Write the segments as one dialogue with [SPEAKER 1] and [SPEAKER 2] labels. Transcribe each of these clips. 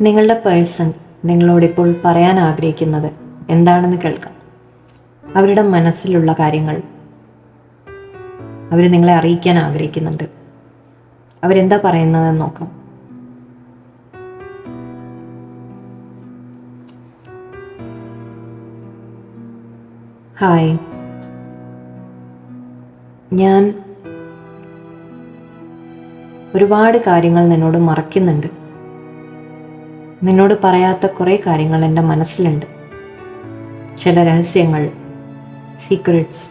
[SPEAKER 1] നിങ്ങളുടെ പേഴ്സൺ നിങ്ങളോടിപ്പോൾ പറയാൻ ആഗ്രഹിക്കുന്നത് എന്താണെന്ന് കേൾക്കാം. അവരുടെ മനസ്സിലുള്ള കാര്യങ്ങൾ. അവർ നിങ്ങളെ അറിയിക്കാൻ ആഗ്രഹിക്കുന്നുണ്ട്. അവരെന്താ പറയുന്നതെന്ന് നോക്കാം. ഹായ്. ഞാൻ ഒരുപാട് കാര്യങ്ങൾ നിന്നോട് മറക്കുന്നുണ്ട് നിന്നോട് പറയാത്ത കുറേ കാര്യങ്ങൾ എന്റെ മനസ്സിലുണ്ട്. ചില രഹസ്യങ്ങൾ സീക്രട്സ്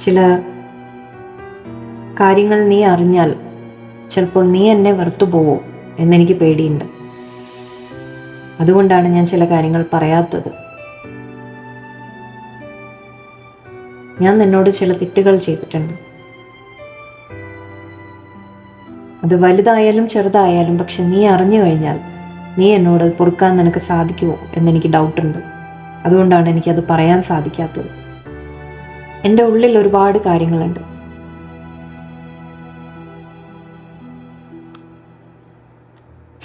[SPEAKER 1] ചില കാര്യങ്ങൾ നീ അറിഞ്ഞാൽ ചിലപ്പോൾ നീ എന്നെ വെറുത്തു പോവോ എന്നെനിക്ക് പേടിയുണ്ട്. അതുകൊണ്ടാണ് ഞാൻ ചില കാര്യങ്ങൾ പറയാത്തത്. ഞാൻ നിന്നോട് ചില തെറ്റുകൾ ചെയ്തിട്ടുണ്ട്. അത് വലുതായാലും ചെറുതായാലും പക്ഷെ നീ അറിഞ്ഞു കഴിഞ്ഞാൽ നീ എന്നോട് പൊറുക്കാൻ നിനക്ക് സാധിക്കുമോ എന്നെനിക്ക് ഡൗട്ടുണ്ട്. അതുകൊണ്ടാണ് എനിക്കത് പറയാൻ സാധിക്കാത്തത്. എന്റെ ഉള്ളിൽ ഒരുപാട് കാര്യങ്ങളുണ്ട്.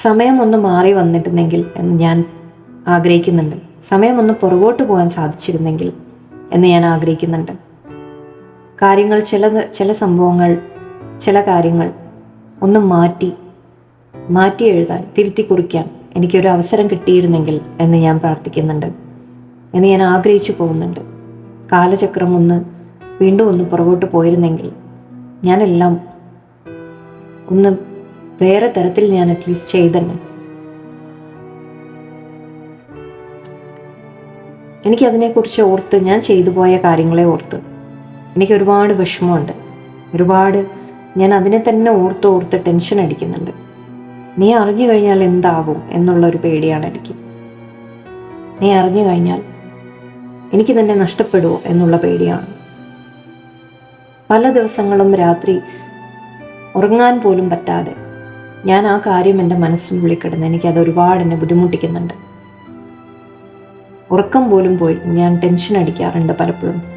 [SPEAKER 1] സമയം ഒന്ന് മാറി വന്നിട്ടുണ്ടെങ്കിൽ എന്ന് ഞാൻ ആഗ്രഹിക്കുന്നുണ്ട്. സമയം ഒന്ന് പുറകോട്ട് പോകാൻ സാധിച്ചിരുന്നെങ്കിൽ എന്ന് ഞാൻ ആഗ്രഹിക്കുന്നുണ്ട്. കാര്യങ്ങൾ ചില ചില സംഭവങ്ങൾ ചില കാര്യങ്ങൾ ഒന്ന് മാറ്റി മാറ്റി എഴുതാൻ തിരുത്തി കുറിക്കാൻ എനിക്കൊരു അവസരം കിട്ടിയിരുന്നെങ്കിൽ എന്ന് ഞാൻ പ്രാർത്ഥിക്കുന്നുണ്ട്. എന്ന് ഞാൻ ആഗ്രഹിച്ചു പോകുന്നുണ്ട്. കാലചക്രം ഒന്ന് വീണ്ടും ഒന്ന് പുറകോട്ട് പോയിരുന്നെങ്കിൽ ഞാനെല്ലാം ഒന്ന് വേറെ തരത്തിൽ ഞാൻ അറ്റ്ലീസ്റ്റ് ചെയ്തന്നെ. എനിക്കതിനെക്കുറിച്ച് ഓർത്ത് ഞാൻ ചെയ്തു പോയ കാര്യങ്ങളെ ഓർത്ത് എനിക്ക് ഒരുപാട് വിഷമമുണ്ട്. ഒരുപാട് ഞാൻ അതിനെ തന്നെ ഓർത്ത് ഓർത്ത് ടെൻഷൻ അടിക്കുന്നുണ്ട്. നീ അറിഞ്ഞു കഴിഞ്ഞാൽ എന്താകും എന്നുള്ള ഒരു പേടിയാണ് എനിക്ക്. നീ അറിഞ്ഞു കഴിഞ്ഞാൽ എനിക്ക് തന്നെ നഷ്ടപ്പെടുമോ എന്നുള്ള പേടിയാണ്. പല ദിവസങ്ങളും രാത്രി ഉറങ്ങാൻ പോലും പറ്റാതെ ഞാൻ ആ കാര്യം എന്റെ മനസ്സിനുള്ളിൽ കിടന്ന് എനിക്കത് ഒരുപാട് എന്നെ ബുദ്ധിമുട്ടിക്കുന്നുണ്ട്. ഉറക്കം പോലും പോയി ഞാൻ ടെൻഷൻ അടിക്കാറുണ്ട് പലപ്പോഴും.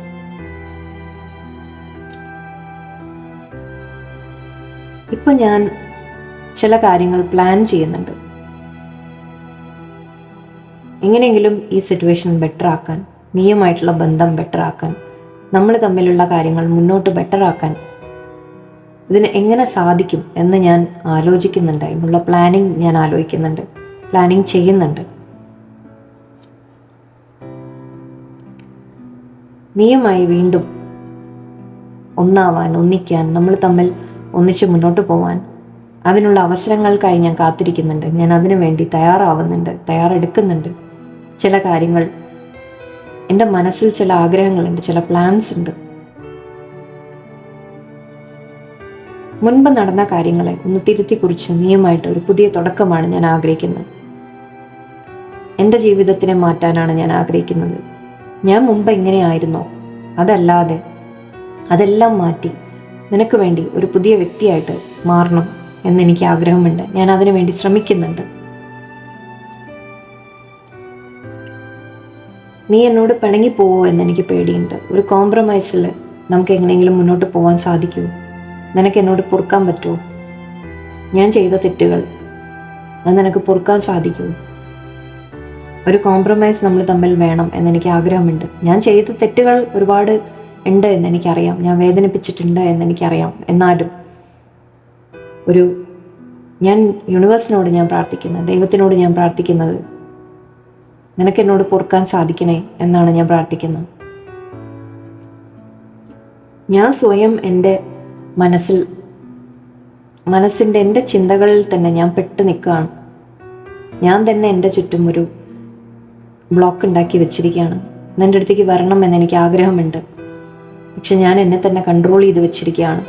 [SPEAKER 1] ഇപ്പൊ ഞാൻ ചില കാര്യങ്ങൾ പ്ലാൻ ചെയ്യുന്നുണ്ട്. എങ്ങനെയെങ്കിലും ഈ സിറ്റുവേഷൻ ബെറ്റർ ആക്കാൻ നീയുമായിട്ടുള്ള ബന്ധം ബെറ്റർ ആക്കാൻ നമ്മൾ തമ്മിലുള്ള കാര്യങ്ങൾ മുന്നോട്ട് ബെറ്റർ ആക്കാൻ ഇതിന് എങ്ങനെ സാധിക്കും എന്ന് ഞാൻ ആലോചിക്കുന്നുണ്ട്. അതിനുള്ള പ്ലാനിങ് ഞാൻ ആലോചിക്കുന്നുണ്ട്. പ്ലാനിങ് ചെയ്യുന്നുണ്ട്. നീയുമായി വീണ്ടും ഒന്നാവാൻ ഒന്നിക്കാൻ നമ്മൾ തമ്മിൽ ഒന്നിച്ച് മുന്നോട്ട് പോവാൻ. അതിനുള്ള അവസരങ്ങൾക്കായി ഞാൻ കാത്തിരിക്കുന്നുണ്ട്. ഞാൻ അതിനു വേണ്ടി തയ്യാറാവുന്നുണ്ട് തയ്യാറെടുക്കുന്നുണ്ട്. ചില കാര്യങ്ങൾ എന്റെ മനസ്സിൽ ചില ആഗ്രഹങ്ങളുണ്ട് ചില പ്ലാൻസ് ഉണ്ട്. മുൻപ് നടന്ന കാര്യങ്ങളെ ഒന്ന് തിരുത്തി കുറിച്ച് നീയുമായിട്ട് ഒരു പുതിയ തുടക്കമാണ് ഞാൻ ആഗ്രഹിക്കുന്നത്. എന്റെ ജീവിതത്തിനെ മാറ്റാനാണ് ഞാൻ ആഗ്രഹിക്കുന്നത്. ഞാൻ മുമ്പ് എങ്ങനെയായിരുന്നോ അതല്ലാതെ അതെല്ലാം മാറ്റി നിനക്ക് വേണ്ടി ഒരു പുതിയ വ്യക്തിയായിട്ട് മാറണം എന്നെനിക്ക് ആഗ്രഹമുണ്ട്. ഞാൻ അതിനു വേണ്ടി ശ്രമിക്കുന്നുണ്ട്. നീ എന്നോട് പിണങ്ങി പോവോ എന്നെനിക്ക് പേടിയുണ്ട്. ഒരു കോംപ്രമൈസിൽ നമുക്ക് എങ്ങനെയെങ്കിലും മുന്നോട്ട് പോകാൻ സാധിക്കുമോ നിനക്ക് എന്നോട് പൊറുക്കാൻ പറ്റുമോ? ഞാൻ ചെയ്ത തെറ്റുകൾ അത് നിനക്ക് പൊറുക്കാൻ സാധിക്കുമോ ഒരു കോംപ്രമൈസ് നമ്മൾ തമ്മിൽ വേണം എന്നെനിക്ക് ആഗ്രഹമുണ്ട്. ഞാൻ ചെയ്ത തെറ്റുകൾ ഒരുപാട് ഉണ്ട് എന്നെനിക്കറിയാം. ഞാൻ വേദനിപ്പിച്ചിട്ടുണ്ട് എന്നെനിക്കറിയാം. എന്നാലും ഒരു ഞാൻ യൂണിവേഴ്സിനോട് ഞാൻ പ്രാർത്ഥിക്കുന്നത് ദൈവത്തിനോട് ഞാൻ പ്രാർത്ഥിക്കുന്നത് നിനക്ക് എന്നോട് പൊറുക്കാൻ സാധിക്കണേ എന്നാണ് ഞാൻ പ്രാർത്ഥിക്കുന്നത്. ഞാൻ സ്വയം എന്റെ മനസ്സിൽ മനസ്സിന്റെ എന്റെ ചിന്തകളിൽ തന്നെ ഞാൻ പെട്ട് നിൽക്കുകയാണ്. ഞാൻ തന്നെ എന്റെ ചുറ്റും ഒരു ബ്ലോക്ക് ഉണ്ടാക്കി വെച്ചിരിക്കുകയാണ്. നിന്റെ അടുത്തേക്ക് വരണം എന്ന് എനിക്ക് ആഗ്രഹമുണ്ട്. പക്ഷെ ഞാൻ എന്നെ തന്നെ കൺട്രോൾ ചെയ്ത് വെച്ചിരിക്കുകയാണ്.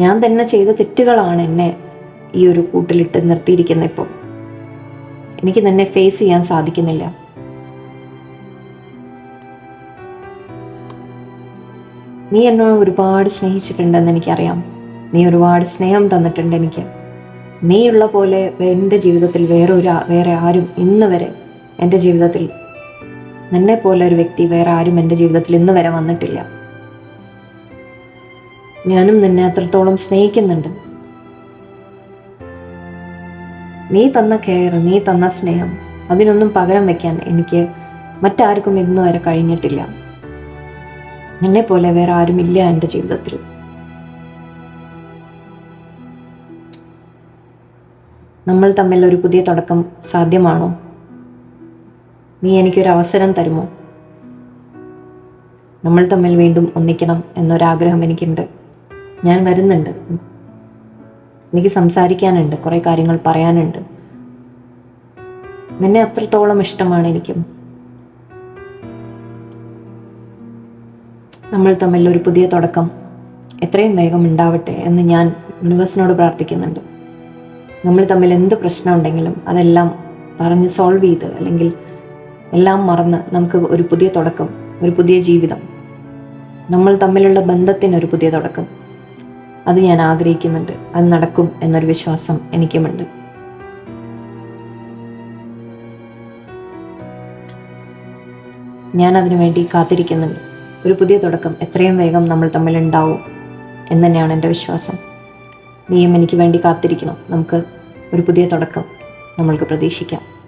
[SPEAKER 1] ഞാൻ തന്നെ ചെയ്ത തെറ്റുകളാണ് എന്നെ ഈ ഒരു കൂട്ടിലിട്ട് നിർത്തിയിരിക്കുന്നത് ഇപ്പോൾ എനിക്ക് തന്നെ ഫേസ് ചെയ്യാൻ സാധിക്കുന്നില്ല. നീ എന്നെ ഒരുപാട് സ്നേഹിച്ചിട്ടുണ്ടെന്ന് എനിക്കറിയാം. നീ ഒരുപാട് സ്നേഹം തന്നിട്ടുണ്ട് എനിക്ക്. നീയുള്ള പോലെ എന്റെ ജീവിതത്തിൽ വേറെ ഒരു വേറെ ആരും ഇന്ന് വരെ എന്റെ ജീവിതത്തിൽ നിന്നെ പോലെ ഒരു വ്യക്തി വേറെ ആരും എന്റെ ജീവിതത്തിൽ ഇന്ന് വരെ വന്നിട്ടില്ല. ഞാനും നിന്നെ അത്രത്തോളം സ്നേഹിക്കുന്നുണ്ട്. നീ തന്ന കെയർ നീ തന്ന സ്നേഹം അതിനൊന്നും പകരം വെക്കാൻ എനിക്ക് മറ്റാർക്കും ഇന്ന് വരെ കഴിഞ്ഞിട്ടില്ല. നിന്നെ പോലെ വേറെ ആരുമില്ല എന്റെ ജീവിതത്തിൽ. നമ്മൾ തമ്മിൽ ഒരു പുതിയ തുടക്കം സാധ്യമാണോ? നീ എനിക്കൊരു അവസരം തരുമോ? നമ്മൾ തമ്മിൽ വീണ്ടും ഒന്നിക്കണം എന്നൊരാഗ്രഹം എനിക്കുണ്ട്. ഞാൻ വരുന്നുണ്ട്. എനിക്ക് സംസാരിക്കാനുണ്ട്. കുറേ കാര്യങ്ങൾ പറയാനുണ്ട്. നിന്നെ അത്രത്തോളം ഇഷ്ടമാണ് എനിക്കും. നമ്മൾ തമ്മിൽ ഒരു പുതിയ തുടക്കം എത്രയും വേഗം ഉണ്ടാവട്ടെ എന്ന് ഞാൻ യൂണിവേഴ്സിനോട് പ്രാർത്ഥിക്കുന്നുണ്ട്. നമ്മൾ തമ്മിൽ എന്ത് പ്രശ്നമുണ്ടെങ്കിലും അതെല്ലാം പറഞ്ഞ് സോൾവ് ചെയ്ത് അല്ലെങ്കിൽ എല്ലാം മറന്ന് നമുക്ക് ഒരു പുതിയ തുടക്കം ഒരു പുതിയ ജീവിതം. നമ്മൾ തമ്മിലുള്ള ബന്ധത്തിന് ഒരു പുതിയ തുടക്കം. അത് ഞാൻ ആഗ്രഹിക്കുന്നുണ്ട്. അത് നടക്കും എന്നൊരു വിശ്വാസം എനിക്കുമുണ്ട്. ഞാൻ അതിനു വേണ്ടി കാത്തിരിക്കുന്നുണ്ട്. ഒരു പുതിയ തുടക്കം എത്രയും വേഗം നമ്മൾ തമ്മിൽ ഉണ്ടാവും എന്ന് തന്നെയാണ് എന്റെ വിശ്വാസം. നീയും എനിക്ക് വേണ്ടി കാത്തിരിക്കണം. നമുക്ക് ഒരു പുതിയ തുടക്കം നമ്മൾക്ക് പ്രതീക്ഷിക്കാം.